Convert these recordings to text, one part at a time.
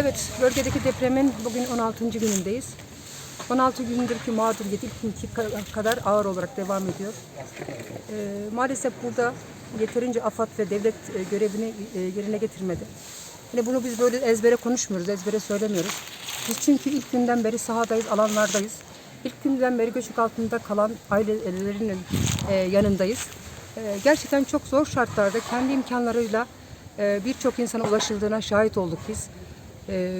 Evet, bölgedeki depremin bugün 16. günündeyiz. 16 gündür ki mağduriyet ilk kadar ağır olarak devam ediyor. Ee, maalesef burada yeterince AFAD ve devlet e, görevini e, yerine getirmedi. Yine bunu biz böyle ezbere konuşmuyoruz, ezbere söylemiyoruz. Biz çünkü ilk günden beri sahadayız, alanlardayız. İlk günden beri göçük altında kalan ailelerinin e, yanındayız. E, gerçekten çok zor şartlarda kendi imkanlarıyla e, birçok insana ulaşıldığına şahit olduk biz. Ee,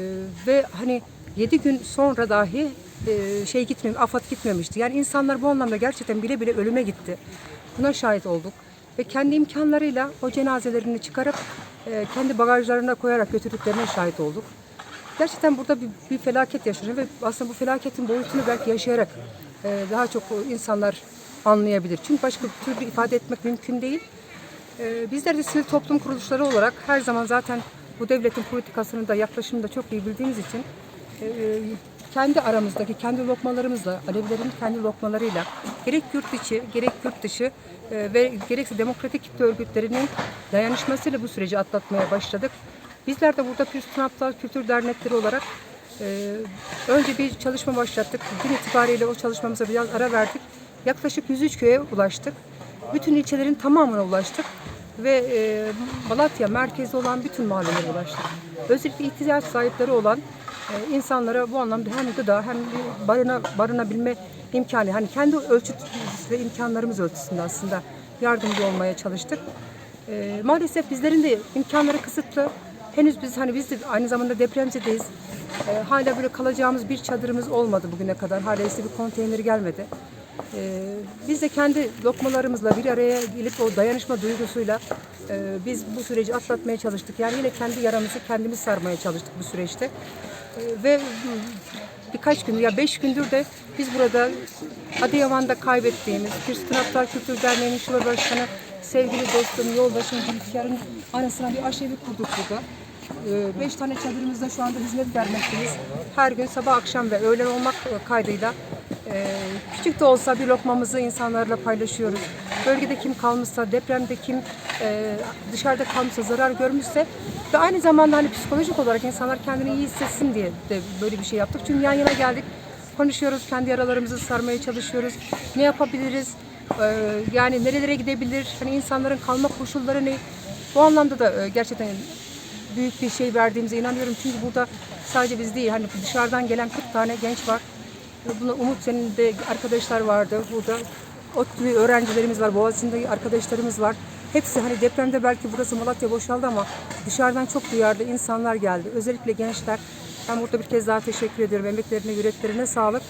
ve hani 7 gün sonra dahi e, şey gitmemiş, afat gitmemişti. Yani insanlar bu anlamda gerçekten bile bile ölüme gitti. Buna şahit olduk. Ve kendi imkanlarıyla o cenazelerini çıkarıp e, kendi bagajlarına koyarak götürdüklerine şahit olduk. Gerçekten burada bir, bir felaket yaşanıyor ve aslında bu felaketin boyutunu belki yaşayarak e, daha çok insanlar anlayabilir. Çünkü başka bir türlü ifade etmek mümkün değil. Ee, Bizler de sivil toplum kuruluşları olarak her zaman zaten bu devletin politikasını da yaklaşımını da çok iyi bildiğimiz için e, kendi aramızdaki kendi lokmalarımızla, Alevilerin kendi lokmalarıyla gerek yurt içi gerek yurt dışı e, ve gerekse demokratik kitle örgütlerinin dayanışmasıyla bu süreci atlatmaya başladık. Bizler de burada Püstün Aptal Kültür Dernekleri olarak e, önce bir çalışma başlattık. Gün itibariyle o çalışmamıza biraz ara verdik. Yaklaşık 103 köye ulaştık. Bütün ilçelerin tamamına ulaştık ve e, Malatya merkezde olan bütün mahallelere ulaştık. Özellikle ihtiyaç sahipleri olan e, insanlara bu anlamda hem gıda hem bir barına, barınabilme imkanı, hani kendi ölçüt ve imkanlarımız ölçüsünde aslında yardımcı olmaya çalıştık. E, maalesef bizlerin de imkanları kısıtlı. Henüz biz hani biz de aynı zamanda depremzedeyiz. E, hala böyle kalacağımız bir çadırımız olmadı bugüne kadar. Hala bir konteyner gelmedi. Ee, biz de kendi lokmalarımızla bir araya gelip o dayanışma duygusuyla e, biz bu süreci atlatmaya çalıştık. Yani yine kendi yaramızı kendimiz sarmaya çalıştık bu süreçte. Ee, ve birkaç gündür ya beş gündür de biz burada Adıyaman'da kaybettiğimiz bir Aptal Kültür Derneği'nin şube başkanı sevgili dostum, yoldaşım Zülfikar'ın anısına bir aşevi kurduk burada. Ee, Beş tane çadırımızda şu anda hizmet vermekteyiz. Her gün sabah akşam ve öğlen olmak kaydıyla e, küçük de olsa bir lokmamızı insanlarla paylaşıyoruz. Bölgede kim kalmışsa, depremde kim e, dışarıda kalmışsa, zarar görmüşse ve aynı zamanda hani psikolojik olarak insanlar kendini iyi hissetsin diye de böyle bir şey yaptık. Çünkü yan yana geldik, konuşuyoruz, kendi yaralarımızı sarmaya çalışıyoruz. Ne yapabiliriz? Ee, yani nerelere gidebilir? Hani insanların kalma koşulları ne? Bu anlamda da e, gerçekten büyük bir şey verdiğimize inanıyorum. Çünkü burada sadece biz değil, hani dışarıdan gelen 40 tane genç var. Buna Umut senin de arkadaşlar vardı burada. ODTÜ öğrencilerimiz var, Boğaziçi'nde arkadaşlarımız var. Hepsi hani depremde belki burası Malatya boşaldı ama dışarıdan çok duyarlı insanlar geldi. Özellikle gençler. Ben burada bir kez daha teşekkür ediyorum. Emeklerine, yüreklerine sağlık.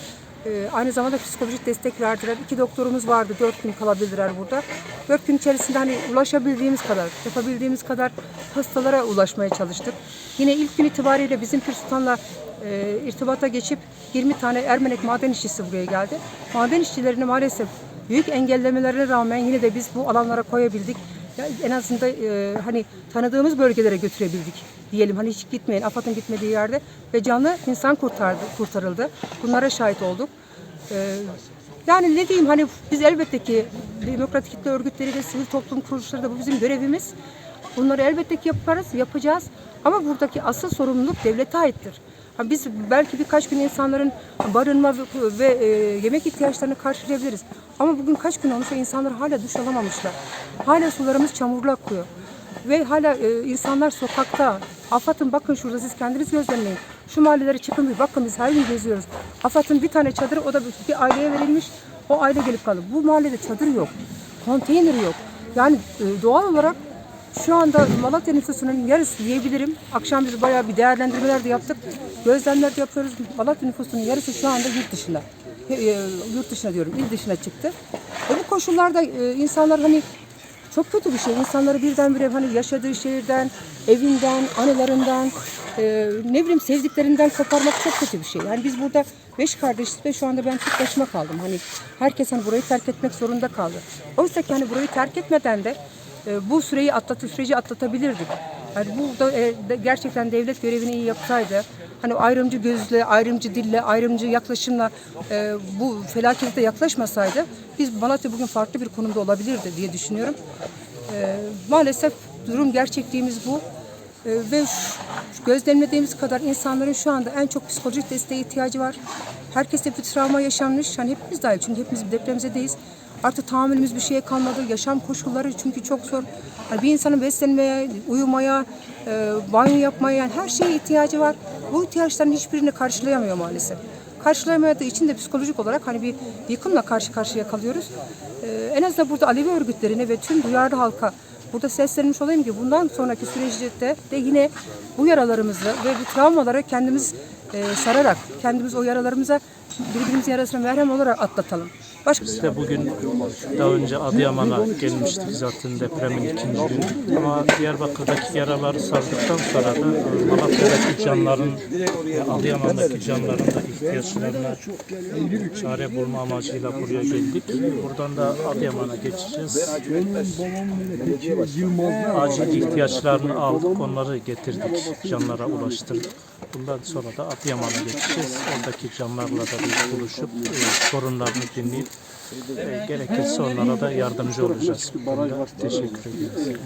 Ee, aynı zamanda psikolojik destek verdiler. İki doktorumuz vardı. Dört gün kalabildiler burada. Dört gün içerisinde hani ulaşabildiğimiz kadar, yapabildiğimiz kadar hastalara ulaşmaya çalıştık. Yine ilk gün itibariyle bizim Pir Sultan'la e, irtibata geçip 20 tane Ermenek maden işçisi buraya geldi. Maden işçilerini maalesef büyük engellemelerine rağmen yine de biz bu alanlara koyabildik. Ya en azından e, hani tanıdığımız bölgelere götürebildik diyelim. Hani hiç gitmeyin, AFAD'ın gitmediği yerde ve canlı insan kurtardı, kurtarıldı. Bunlara şahit olduk. E, yani ne diyeyim hani biz elbette ki demokratik kitle örgütleri de sivil toplum kuruluşları da bu bizim görevimiz. Bunları elbette ki yaparız, yapacağız. Ama buradaki asıl sorumluluk devlete aittir. Biz belki birkaç gün insanların barınma ve, e, yemek ihtiyaçlarını karşılayabiliriz. Ama bugün kaç gün olmuş ve insanlar hala duş alamamışlar. Hala sularımız çamurlu akıyor. Ve hala e, insanlar sokakta. AFAD'ın bakın şurada siz kendiniz gözlemleyin. Şu mahallelere çıkın bir bakın biz her gün geziyoruz. AFAD'ın bir tane çadırı o da bir, aileye verilmiş. O aile gelip kalıyor. Bu mahallede çadır yok. Konteyner yok. Yani e, doğal olarak şu anda Malatya nüfusunun yarısı diyebilirim. Akşam biz bayağı bir değerlendirmeler de yaptık. Gözlemler yapıyoruz. Malatya nüfusunun yarısı şu anda yurt dışında. E, e, yurt dışına diyorum, il dışına çıktı. E bu koşullarda e, insanlar hani çok kötü bir şey. İnsanları birdenbire hani yaşadığı şehirden, evinden, anılarından, e, ne bileyim sevdiklerinden koparmak çok kötü bir şey. Yani biz burada beş kardeşiz ve şu anda ben tek başıma kaldım. Hani herkes hani burayı terk etmek zorunda kaldı. Oysa ki hani burayı terk etmeden de e, bu süreyi atlatı süreci atlatabilirdik. Yani burada e, de- gerçekten devlet görevini iyi yapsaydı, hani ayrımcı gözle, ayrımcı dille, ayrımcı yaklaşımla e, bu felakete yaklaşmasaydı biz Malatya bugün farklı bir konumda olabilirdi diye düşünüyorum. E, maalesef durum gerçekliğimiz bu. E, ve gözlemlediğimiz kadar insanların şu anda en çok psikolojik desteğe ihtiyacı var. Herkes de bir travma yaşanmış. Hani hepimiz dahil çünkü hepimiz depremzedeyiz. Artık tahammülümüz bir şeye kalmadı. Yaşam koşulları çünkü çok zor. Hani bir insanın beslenmeye, uyumaya, e, banyo yapmaya yani her şeye ihtiyacı var. Bu ihtiyaçların hiçbirini karşılayamıyor maalesef. Karşılayamadığı için de psikolojik olarak hani bir yıkımla karşı karşıya kalıyoruz. Ee, en azından burada Alevi örgütlerine ve tüm duyarlı halka burada seslenmiş olayım ki bundan sonraki süreçte de yine bu yaralarımızı ve bu travmaları kendimiz e, sararak, kendimiz o yaralarımıza birbirimizin yarasına merhem olarak atlatalım. Başka Biz de bugün daha önce Adıyaman'a gelmiştik zaten depremin ikinci günü. Ama Diyarbakır'daki yaraları sardıktan sonra da e, Malatya'daki canların, ve Adıyaman'daki canların da ihtiyaçlarına çare bulma amacıyla buraya geldik. Buradan da Adıyaman'a geçeceğiz. Acil ihtiyaçlarını aldık, onları getirdik, canlara ulaştırdık. Bundan sonra da Adıyaman'a geçeceğiz. Oradaki canlarla da buluşup e, sorunlarını dinleyip e, gerekirse onlara da yardımcı olacağız. Teşekkür ediyoruz.